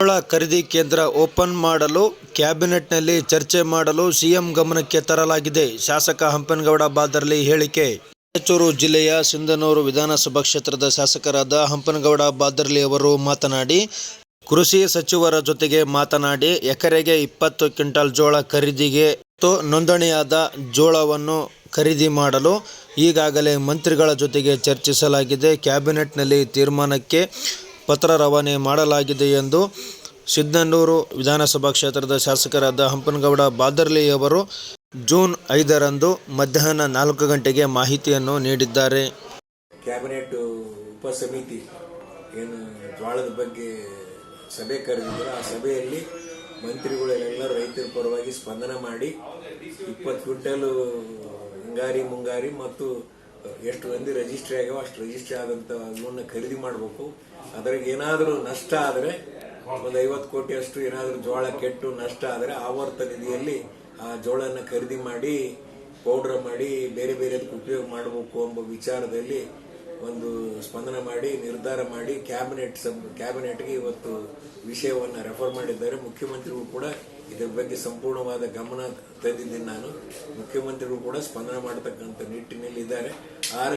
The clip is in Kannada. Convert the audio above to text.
ಜೋಳ ಖರೀದಿ ಕೇಂದ್ರ ಓಪನ್ ಮಾಡಲು, ಕ್ಯಾಬಿನೆಟ್ನಲ್ಲಿ ಚರ್ಚೆ ಮಾಡಲು ಸಿಎಂ ಗಮನಕ್ಕೆ ತರಲಾಗಿದೆ. ಶಾಸಕ ಹಂಪನಗೌಡ ಬಾದರ್ಲಿ ಹೇಳಿಕೆ. ರಾಯಚೂರು ಜಿಲ್ಲೆಯ ಸಿಂಧನೂರು ವಿಧಾನಸಭಾ ಕ್ಷೇತ್ರದ ಶಾಸಕರಾದ ಹಂಪನಗೌಡ ಬಾದರ್ಲಿ ಅವರು ಮಾತನಾಡಿ, ಕೃಷಿ ಸಚಿವರ ಜೊತೆಗೆ ಮಾತನಾಡಿ, ಎಕರೆಗೆ ಇಪ್ಪತ್ತು ಕ್ವಿಂಟಲ್ ಜೋಳ ಖರೀದಿಗೆ ಮತ್ತು ನೋಂದಣಿಯಾದ ಜೋಳವನ್ನು ಖರೀದಿ ಮಾಡಲು ಈಗಾಗಲೇ ಮಂತ್ರಿಗಳ ಜೊತೆಗೆ ಚರ್ಚಿಸಲಾಗಿದೆ. ಕ್ಯಾಬಿನೆಟ್ನಲ್ಲಿ ತೀರ್ಮಾನಕ್ಕೆ ಪತ್ರ ರವಾನೆ ಮಾಡಲಾಗಿದೆ ಎಂದು ಸಿದ್ಧನೂರು ವಿಧಾನಸಭಾ ಕ್ಷೇತ್ರದ ಶಾಸಕರಾದ ಹಂಪನಗೌಡ ಬಾದರ್ಲಿ ಅವರು ಜೂನ್ ಐದರಂದು ಮಧ್ಯಾಹ್ನ ನಾಲ್ಕು ಗಂಟೆಗೆ ಮಾಹಿತಿಯನ್ನು ನೀಡಿದ್ದಾರೆ. ಕ್ಯಾಬಿನೆಟ್ ಉಪಸಮಿತಿ ಏನು ಜ್ವಾಳದ ಬಗ್ಗೆ ಸಭೆ ಕರೆದಿದ್ರು ಆ ಸಭೆಯಲ್ಲಿ ಮಂತ್ರಿಗಳೆಲ್ಲ ರೈತರ ಪರವಾಗಿ ಸ್ಪಂದನ ಮಾಡಿ ಇಪ್ಪತ್ತು ಕ್ವಿಂಟಲ್ ಹಿಂಗಾರಿ ಮುಂಗಾರಿ ಮತ್ತು ಎಷ್ಟು ಮಂದಿ ರಿಜಿಸ್ಟ್ರಿ ಆಗ್ಯಾವ ಅಷ್ಟು ರಿಜಿಸ್ಟ್ರಿ ಆದಂತ ಇವನ್ನ ಖರೀದಿ ಮಾಡಬೇಕು. ಅದ್ರಾಗ ಏನಾದರೂ ನಷ್ಟ ಆದರೆ ಒಂದು ಐವತ್ತು ಕೋಟಿ ಅಷ್ಟು ಏನಾದರೂ ಜೋಳ ಕೆಟ್ಟು ನಷ್ಟ ಆದರೆ ಆವರ್ತ ನಿಧಿಯಲ್ಲಿ ಆ ಜೋಳನ ಖರೀದಿ ಮಾಡಿ ಪೌಡ್ರ್ ಮಾಡಿ, ಬೇರೆ ಬೇರೆದಕ್ಕೆ ಉಪಯೋಗ ಮಾಡಬೇಕು ಎಂಬ ವಿಚಾರದಲ್ಲಿ ಒಂದು ಸ್ಪಂದನ ಮಾಡಿ, ನಿರ್ಧಾರ ಮಾಡಿ ಕ್ಯಾಬಿನೆಟ್ ಸಬ್ ಕ್ಯಾಬಿನೆಟ್ಗೆ ಇವತ್ತು ವಿಷಯವನ್ನು ರೆಫರ್ ಮಾಡಿದ್ದಾರೆ. ಮುಖ್ಯಮಂತ್ರಿಗಳು ಕೂಡ ಇದರ ಬಗ್ಗೆ ಸಂಪೂರ್ಣವಾದ ಗಮನ ತಂದಿದ್ದೀನಿ ನಾನು. ಮುಖ್ಯಮಂತ್ರಿಗಳು ಕೂಡ ಸ್ಪಂದನ ಮಾಡತಕ್ಕಂಥ ನಿಟ್ಟಿನಲ್ಲಿ ಇದ್ದಾರೆ ಆ